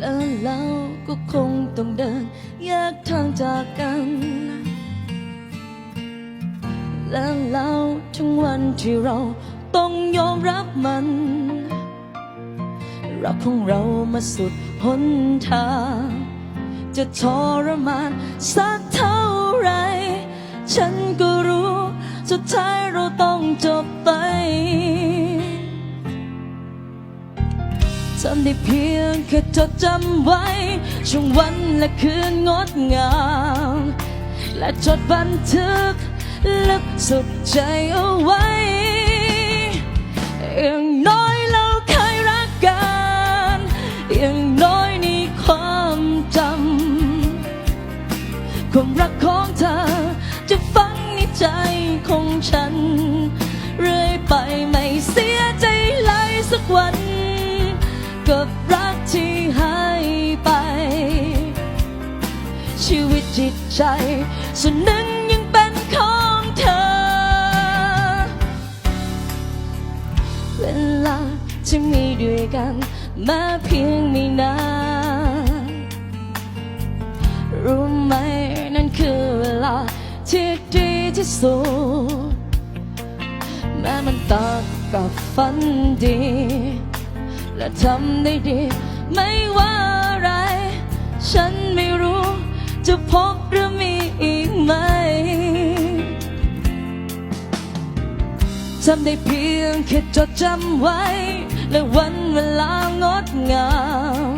แล้วเราก็คงต้องเดินแยกทางจากกัน และเราทั้งวันที่เราต้องยอมรับมัน รักของเรามาสุดหนทาง จะทรมานสักเท่าไร ฉันก็รู้ สุดท้ายเราต้องจบไป ทำได้เพียงแค่จดจำไว้ ช่วงวันและคืนงดงาม และจดบันทึกลึกสุดใจเอาไว้อย่างน้อยเราเคยรักกันอย่างน้อยในความจำความรักของเธอจะฝังในใจของฉัน จิตใจ ส่วนหนึ่งยังเป็นของเธอ เวลาที่มีด้วยกันแม้เพียงไม่นานรู้ไหมนั่นคือเวลาที่ดีที่สุดแม้มันต่างกับฝันดี และทำได้ดี ไม่ว่าอะไร ฉันไม่รู้ จะพบหรือมีอีกไหมทำได้เพียงแค่จดจำไว้ และวันเวลางดงาม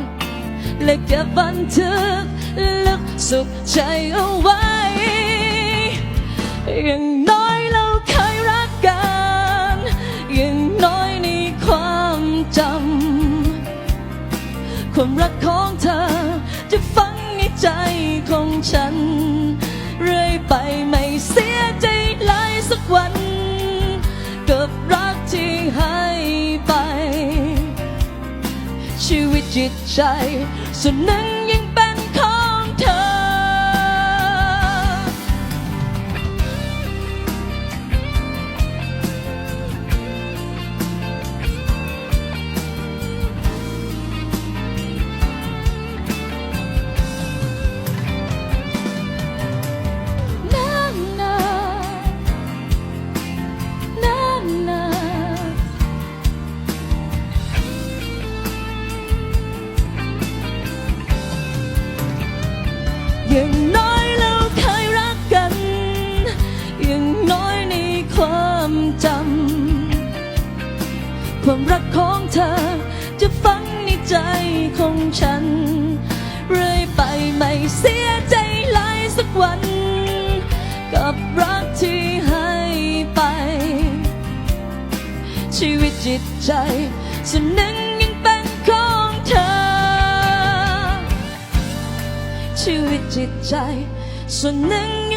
และเก็บบันทึกลึกสุดใจเอาไว้อย่างน้อยเราเคยรักกันอย่างน้อยในความจำความรักของเธอจะฝัง ใจของฉัน เรื่อยไปไม่เสียใจเลยสักวัน กับรักที่ให้ไป ชีวิตจิตใจ ส่วนหนึ่งยังเป็น อย่างน้อยเราเคยรักกัน อย่างน้อยในความจำ ความรักของเธอจะฝังในใจของฉัน เรื่อยไปไม่เสียใจเลยสักวัน กับรักที่ให้ไป ชีวิตจิตใจส่วนหนึ่ง จิตใจ ส่วนหนึ่ง